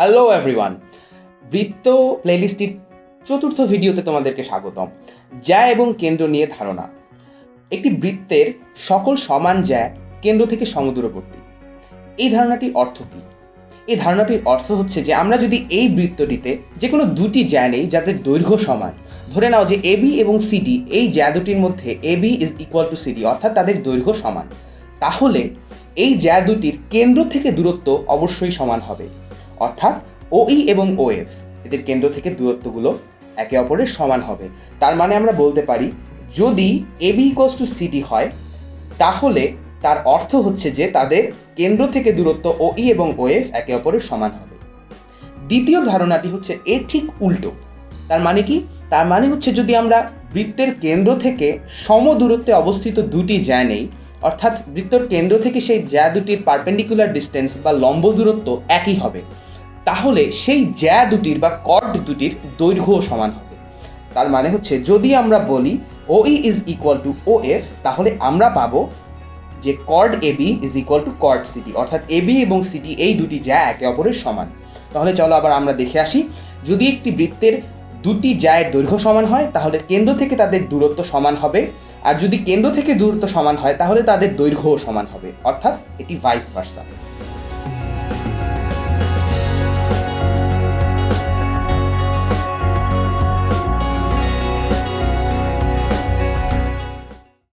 Hello everyone বৃত্ত প্লেলিস্টটির চতুর্থ ভিডিওতে তোমাদেরকে স্বাগতম। জ্যা এবং কেন্দ্র নিয়ে ধারণা। একটি বৃত্তের সকল সমান জ্যা কেন্দ্র থেকে সমদূরবর্তী। এই ধারণাটির অর্থ কী? এই ধারণাটির অর্থ হচ্ছে যে আমরা যদি এই বৃত্তটিতে যে কোনো দুটি জ্যা নেই যাদের দৈর্ঘ্য সমান, ধরে নাও যে এবি এবং সিডি এই জ্যা দুটির মধ্যে AB is equal to CD অর্থাৎ তাদের দৈর্ঘ্য সমান। তাহলে এই জ্যা দুটির কেন্দ্র থেকে দূরত্ব অবশ্যই সমান হবে। অর্থাৎ ওই এবং ওএফ এদের কেন্দ্র থেকে দূরত্বগুলো একে অপরের সমান হবে। তার মানে আমরা বলতে পারি, যদি এবি ইকোয়াস টু সিডি হয়, তাহলে তার অর্থ হচ্ছে যে তাদের কেন্দ্র থেকে দূরত্ব ওই এবং ওএফ একে অপরের সমান হবে। দ্বিতীয় ধারণাটি হচ্ছে এর ঠিক উল্টো। তার মানে কি? তার মানে হচ্ছে যদি আমরা বৃত্তের কেন্দ্র থেকে সম দূরত্বে অবস্থিত দুটি জ্যা নেই, অর্থাৎ বৃত্তর কেন্দ্র থেকে সেই জ্যা দুটির পারপেন্ডিকুলার ডিস্টেন্স বা লম্ব দূরত্ব একই হবে। তাহলে সেই জ্যা দুটির বা কর্ড দুটির দৈর্ঘ্যও সমান হবে। তার মানে হচ্ছে যদি আমরা বলি O E is equal to O F তাহলে আমরা পাবো যে chord AB is equal to chord CD অর্থাৎ এবি এবং সিটি এই দুটি জ্যা একে অপরের সমান। তাহলে চলো আবার আমরা দেখে আসি। যদি একটি বৃত্তের দুটি জ্যায়ের দৈর্ঘ্য সমান হয়, তাহলে কেন্দ্র থেকে তাদের দূরত্ব সমান হবে। আর যদি কেন্দ্র থেকে দূরত্ব সমান হয়, তাহলে তাদের দৈর্ঘ্যও সমান হবে, অর্থাৎ এটি ভাইস ভার্সা